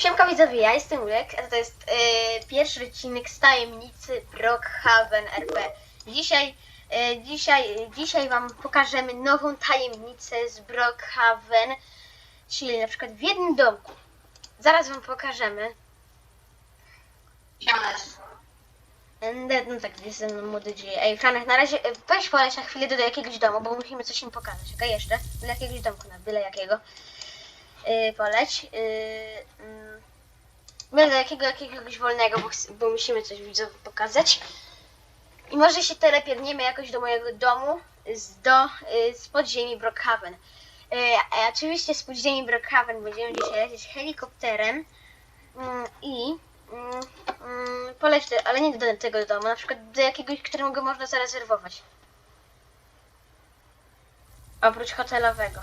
Siemka widzowie, ja jestem Ulek, a to jest e, pierwszy odcinek z tajemnicy Brockhaven RP. Dzisiaj, e, dzisiaj, dzisiaj wam pokażemy nową tajemnicę z Brockhaven, czyli na przykład w jednym domku. Zaraz wam pokażemy. E, No tak, jest ze mną młody dzieje. Ej, Franek, na razie e, weź poleć na chwilę do, do jakiegoś domu, bo musimy coś im pokazać, okej? Jeszcze? Do jakiegoś domku, na byle jakiego. Yy, poleć. Yy, mm, do jakiego, jakiegoś wolnego, bo, bo musimy coś widzowi pokazać. I może się telepierdniemy jakoś do mojego domu, z, do, yy, z podziemi Brockhaven. Yy, a oczywiście z podziemi Brockhaven będziemy dzisiaj lecieć helikopterem mm, i mm, mm, ale nie do tego domu, na przykład do jakiegoś, którego można zarezerwować. Oprócz hotelowego.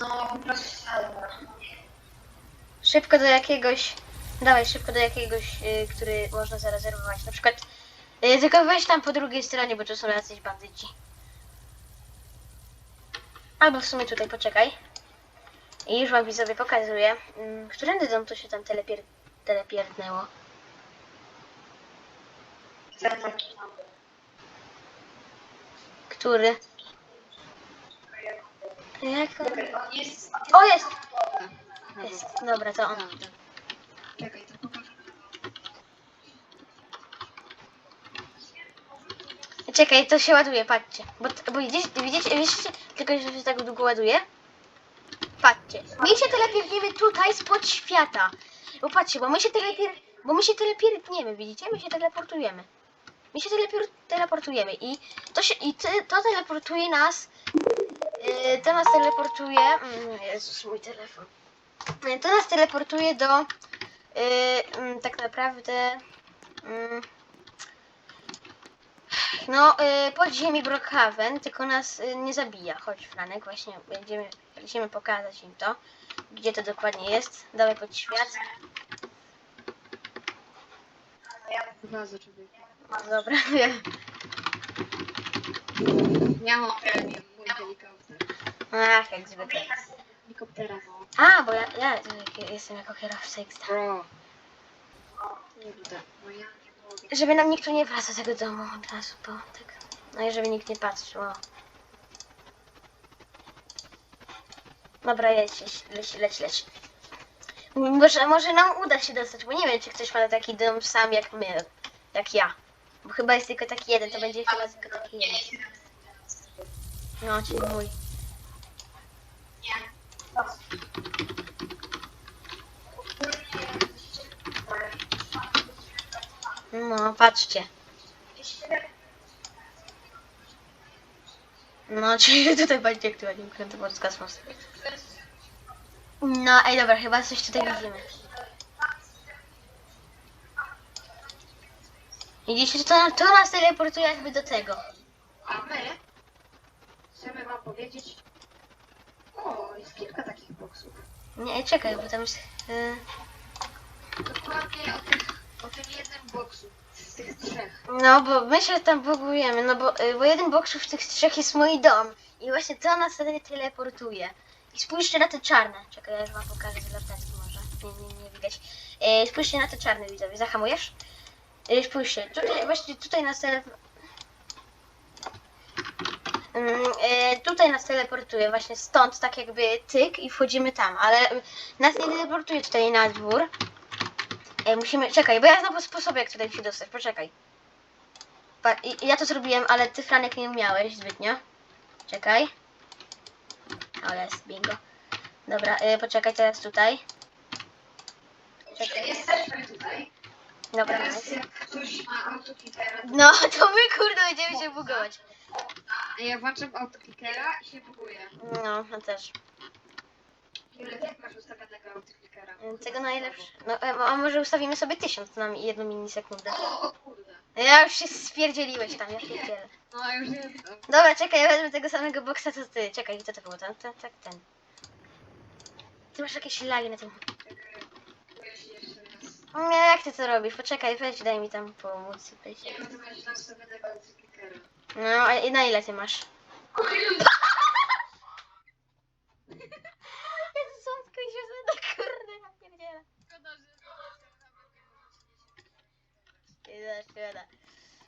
No, po prostu Szybko do jakiegoś. Dawaj, szybko do jakiegoś, y, który można zarezerwować. Na przykład. Y, tylko weź tam po drugiej stronie, bo tu są jacyś bandyci. Albo w sumie tutaj poczekaj. I już wam widzowie pokazuję. Mm, Którędy dom to się tam telepier telepierdnęło? za taki Który? Jak? Dobra, on jest... O, jest! Jest. Dobra, to on. Czekaj, to pokażę. Czekaj, to się ładuje, patrzcie. Bo, bo widzicie, widzicie, widzicie, tylko że się tak długo ładuje? Patrzcie. My się telepierdniemy tutaj spod świata. Bo patrzcie, bo my się telepier... Bo my się telepierdniemy, widzicie? My się teleportujemy. My się telepier... teleportujemy i to się... I to teleportuje nas... Yy, to nas teleportuje... Mm, Jezus, mój telefon. Yy, To nas teleportuje do... Yy, mm, tak naprawdę... Mm, no, y, pod ziemi Brockhaven, tylko nas y, nie zabija. Chodź, Franek, właśnie będziemy, będziemy pokazać im to, gdzie to dokładnie jest. Dawaj pod świat. Człowiek. No, dobra, wiem. Ja mam premium, mój helikopter. Ach, jak zwykle. Helikoptera, no. A, bo ja, ja jestem jako kierowca. Bro. Nie będę. No ja nie mogę. Żeby nam nikt tu nie wraca do tego domu od razu, bo tak. No i żeby nikt nie patrzył. O. Dobra, leć, leć, leć, leć. Może, może nam uda się dostać, bo nie wiem, czy ktoś ma taki dom sam jak my, jak ja. Bo chyba jest tylko taki jeden, to będzie chyba tylko taki jeden. No, czyli mój. No, patrzcie. No, czyli tutaj tu ładnie kręty pod kosmos. No, ej, dobra, chyba coś tutaj widzimy. Że to, to nas teleportuje jakby do tego. A my wam powiedzieć... O, jest kilka takich boksów. Nie, czekaj, bo tam jest... y, Dokładnie o, tych, o tym jednym boksu. Z tych trzech. No, bo my się tam bugujemy, no bo, y, bo jeden boksów w tych trzech jest mój dom. I właśnie to nas wtedy teleportuje. I spójrzcie na te czarne. Czekaj, ja już wam pokażę z latarki może. Nie, nie, nie widać. E, spójrzcie na te czarne widzowie. Zahamujesz? E, spójrzcie, tutaj, właśnie tutaj nas tele... Mm, e, tutaj nas teleportuje właśnie stąd, tak jakby tyk i wchodzimy tam, ale nas nie teleportuje tutaj na dwór. E, musimy, czekaj, bo ja znam sposób jak tutaj się dostać, poczekaj. Ja to zrobiłem, ale ty Franek nie umiałeś zbytnio. Czekaj. Ale jest bingo. Dobra, y, poczekaj teraz tutaj. Czekaj, jesteśmy tutaj. Dobra, Teraz jak ktoś ma No, to my kurde będziemy się bugować. A ja włączam autoklikera i się buguję. No, no też. Ile jak masz ustawionego autoklikera? Tego najlepsze. No, e, a może ustawimy sobie tysiąc na jedną milisekundę. O, o kurde. Ja już się spierdzieliłeś tam, ja pierdzielę. No już nie wiem. Dobra, czekaj, ja wezmę tego samego boksa co ty. Czekaj, co to było? Ten, ten, tak, ten. Ty masz jakieś lagi na tym. Czekaj, się jeszcze raz. Nie, jak ty to robisz? Poczekaj, weź, daj mi tam pomóc. Weź. Nie wiem, to będzie nastawionego autoklikera. No, a i na ile ty masz? Słodko i się zada, kurde, ja pierdzielę. Że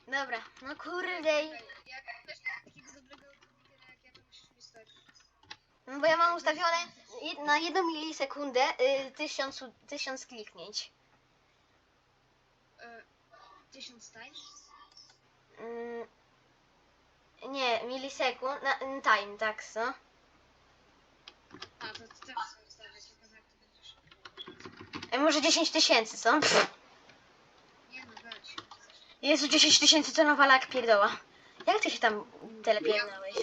Dobra, no kurde. Jak dobrego komputera jak ja, to. No bo ja mam ustawione na 1 milisekundę y, 1000 1000 kliknięć. e, 1000 times? Mm, nie, milisekund, na, time, tak, co? A, to ty też sobie ustawiać, tylko jak to będziesz. E, może 10 tysięcy, co? Pff. Nie no, weź. Jezu, 10 tysięcy to nowa lak pierdoła. Jak ty się tam telepierdałeś?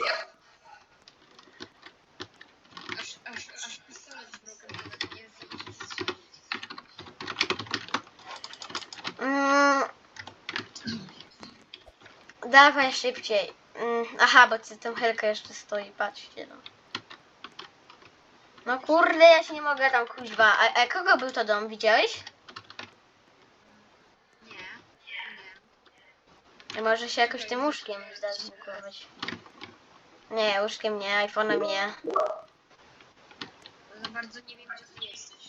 Aż, aż, aż pistolet zbroken nawet nie strzelić. Mm, dawaj szybciej. Mm, aha, bo ty tą helkę jeszcze stoi, patrzcie no. No kurde, ja się nie mogę tam kuźwa. A, a kogo był to dom, widziałeś? Nie, nie. Może się jakoś tym łóżkiem zda zbukować. Nie, łóżkiem nie, iPhone'em nie. Za bardzo nie wiem, gdzie ty jesteś.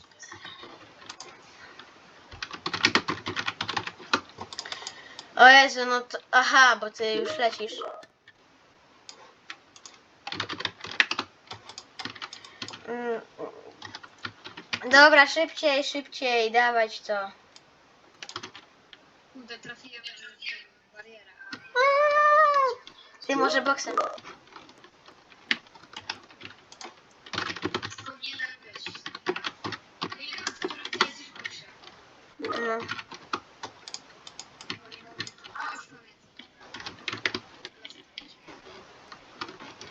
O Jezu, no to... Aha, bo ty już lecisz. Mm, Dobra, szybciej, szybciej, dawać to. Kurde, trafiłem w barierę, a... Ty może boksem. Powinienem być. W którym ty jesteś boksie. No.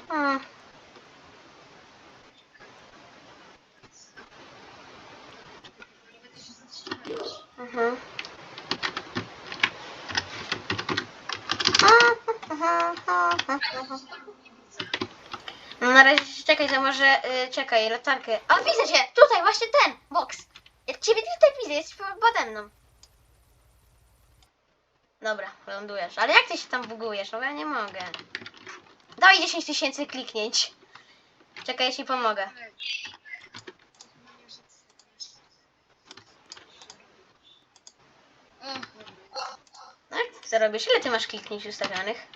A, już pamiętam. Mm. Nie będę się zatrzymywać. Mhm. No na razie czekaj, to może y, czekaj, latarkę. O, widzę cię! Tutaj, właśnie ten! Box! Ja ciebie tutaj widzę, jesteś po- pode mną. Dobra, lądujesz. Ale jak ty się tam bugujesz? No ja nie mogę. Daj 10 tysięcy kliknięć. Czekaj, ja ci pomogę. Dobra. No? Ile ty masz kliknięć ustawionych?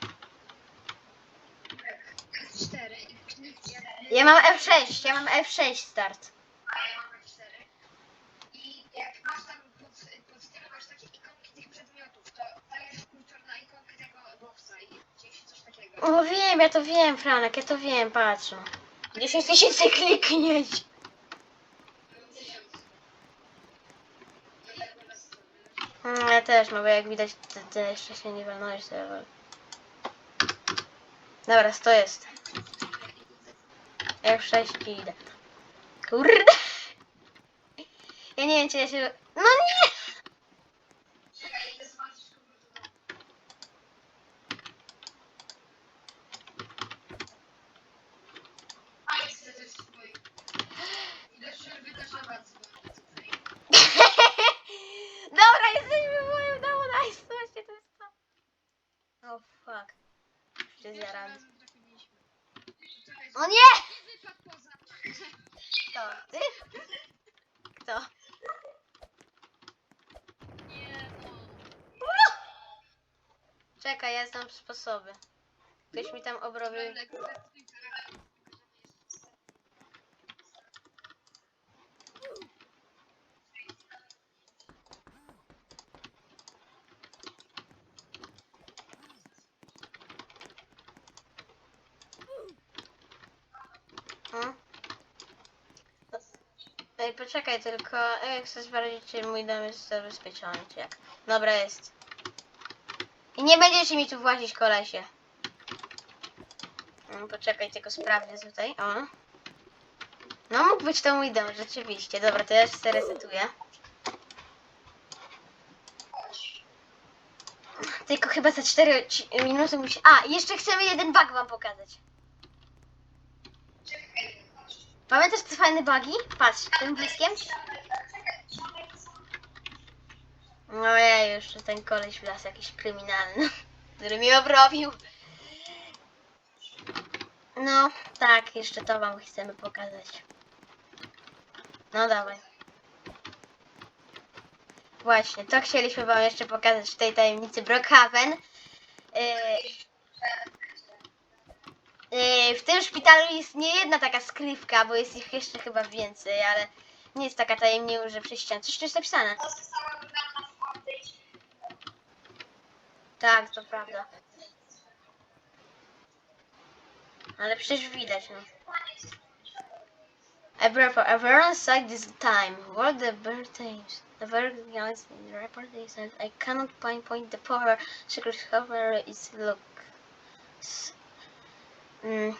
Cztery i klik jak... Ja mam F6, ja mam F6 start. A ja mam cztery. I jak masz tam pod, pod tym masz takie ikonki tych przedmiotów, to dajesz kurczor na ikonkę tego boksa i dzieje się coś takiego. O wiem, ja to wiem, Franek, ja to wiem, patrz. no. 10 tysięcy zrobiłeś? Mm, Ja też, no bo jak widać, ty, ty jeszcze się nie walnąłeś sobie. Dobra, to jest. F6 i idę. Kurde. Ja nie wiem, czy ja się... No nie! Czekaj, idę zobaczyć kogo to dam. A, jest, to jest twój. Ile przerwy też na bardzo tutaj. Dobra, jesteśmy w moim domu, nice, właśnie to jest to. Oh fuck. Jeszcze Pierwszym zjarany. razem trafiliśmy. Czekaj, O nie! wypadł poza. Kto? Ty? Kto? Nie no. Czekaj, ja znam sposoby. Ktoś mi tam obrobił... Ej, poczekaj tylko, jak chcę sprawdzić, czy mój dom jest zabezpieczony, czy jak. Dobra, jest. Nie będziecie mi tu włazić, kolesie. Mm, Poczekaj, tylko sprawdzę tutaj, o. No, mógł być to mój dom, rzeczywiście. Dobra, to ja się resetuję. Tylko chyba za 4 minuty musi... A, jeszcze chcemy jeden bug wam pokazać. Pamiętasz te fajne bugi? Patrz, tym bliskiem. No ja już ten koleś w las jakiś kryminalny, który mi obrobił. No, tak, jeszcze to wam chcemy pokazać. No dawaj. Właśnie, to chcieliśmy wam jeszcze pokazać w tej tajemnicy Brookhaven. E, e, w tym szpitalu jest nie jedna taka skrywka, bo jest ich jeszcze chyba więcej, ale nie jest taka tajemnica, że przez ścianę. Coś tu jest napisane. To została wybrana w update. Tak, to prawda. Ale przecież widać, no. Everyone sucked this time. What the times? The very young in the report they said I cannot pinpoint the power secret cover is looks mm,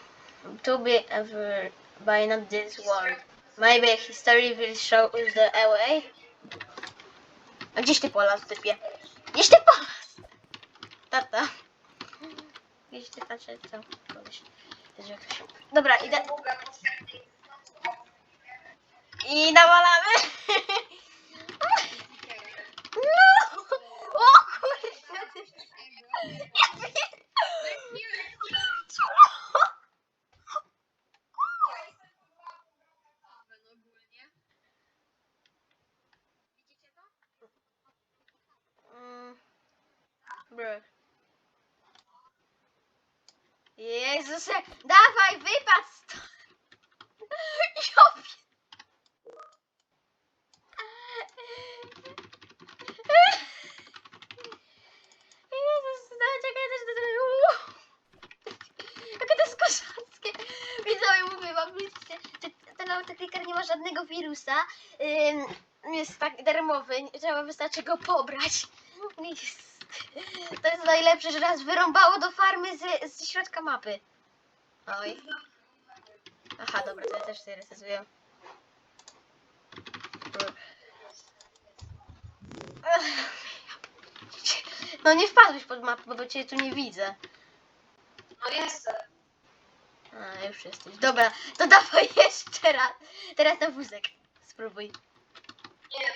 to be ever by not this world. Maybe history will show us the way. A gdzieś ty polas, typie? Gdzieś ty polas? Patrzę, co? Się... Dobra, idę. I nawalamy. No! O kurde! Ja pier- Mm. Bro. Jezus, dawaj, wypad stąd. Ja pier- Jezus, no czekaj, też to Jakie to jest kozackie. Widzowie, mówię wam, widzicie, autokliker nie ma żadnego wirusa. Jest tak darmowy, trzeba wystarczy go pobrać. To jest najlepsze, że nas wyrąbało do farmy z, z środka mapy. Oj. Aha, dobra, to ja też sobie resetuję. No nie wpadłeś pod mapę, bo cię tu nie widzę. No jestem. A, już jesteś. Dobra, to dawaj jeszcze raz. Teraz na wózek. Spróbuj. Nie,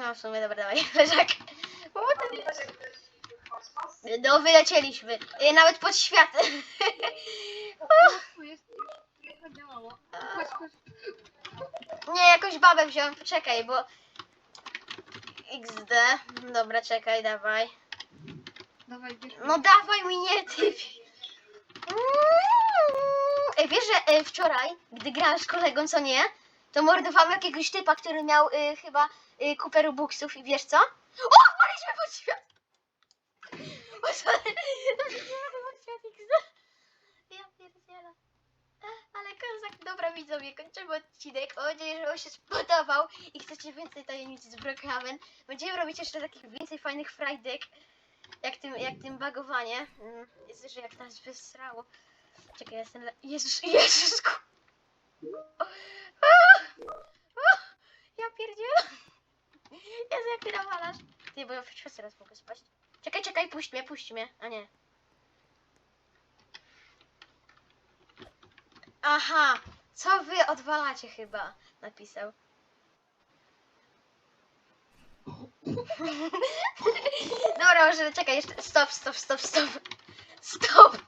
No w sumie, dobra, dawaj. Leżak. O, ten-. No, wylecieliśmy. I Nawet pod światem. Nie działało. Nie, jakąś babę wziąłem, poczekaj, bo... XD. Dobra, czekaj, dawaj. No dawaj mi nie, ty. Ej, wiesz, że e, wczoraj, gdy grałem z kolegą, co nie, to mordowałem jakiegoś typa, który miał e, chyba e, kupę rubuksów i wiesz co? O, wpaliśmy pod świat! O, świat. Ja. Ale kozak, dobra widzowie, kończymy odcinek. Mam nadzieję, że wam się spodobał i chcecie więcej tajemnic z Brookhaven. Będziemy robić jeszcze takich więcej fajnych frajdek, jak tym, jak tym bagowanie. Mm, Jest że jak nas wysrało. Czekaj, jestem... le- Jezus, Jezus! ku- o, o, Ja pierdzielę! Jezu, jak ty nawalasz. Ty, bo ja w teraz mogę spać. Czekaj, czekaj, puść mnie, puść mnie. A nie. Aha, co wy odwalacie chyba, napisał. Dobra, może czekaj, jeszcze. Stop, stop, stop, stop. Stop.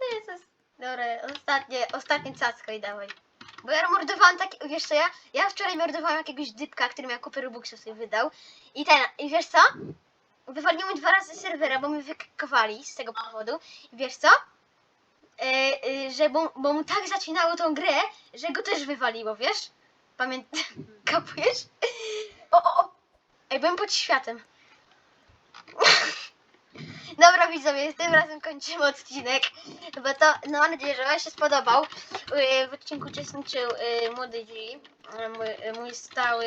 No Jezus. Dobra, ostatnie, ostatnie cacko i dawaj. Bo ja mordowałam taki, wiesz co ja? Ja wczoraj mordowałam jakiegoś dypka, który miał kupę Robuxów sobie wydał. I ten, i wiesz co? Wywaliło mi dwa razy serwera, bo mi wykakowali z tego powodu. I wiesz co? E, e, że bo, bo mu tak zacinało tą grę, że go też wywaliło, wiesz? Pamiętasz? Kapujesz? O, o, o! Ej, byłem pod światem. Dobra widzowie, tym razem kończymy odcinek, bo to, no mam nadzieję, że wam się spodobał. Yy, W odcinku uczestniczył yy, młody G, yy, mój, yy, mój stały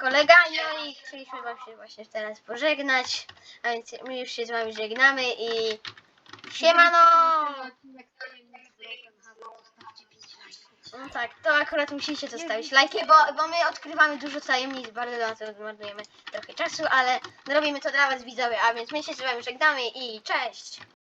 kolega, no i chcieliśmy wam się właśnie teraz pożegnać, a więc my już się z wami żegnamy i siemano! No tak, to akurat musicie zostawić lajki, bo, bo my odkrywamy dużo tajemnic, bardzo na to zmarnujemy trochę czasu, ale robimy to dla was widzowie, a więc my się z wami żegnamy i cześć!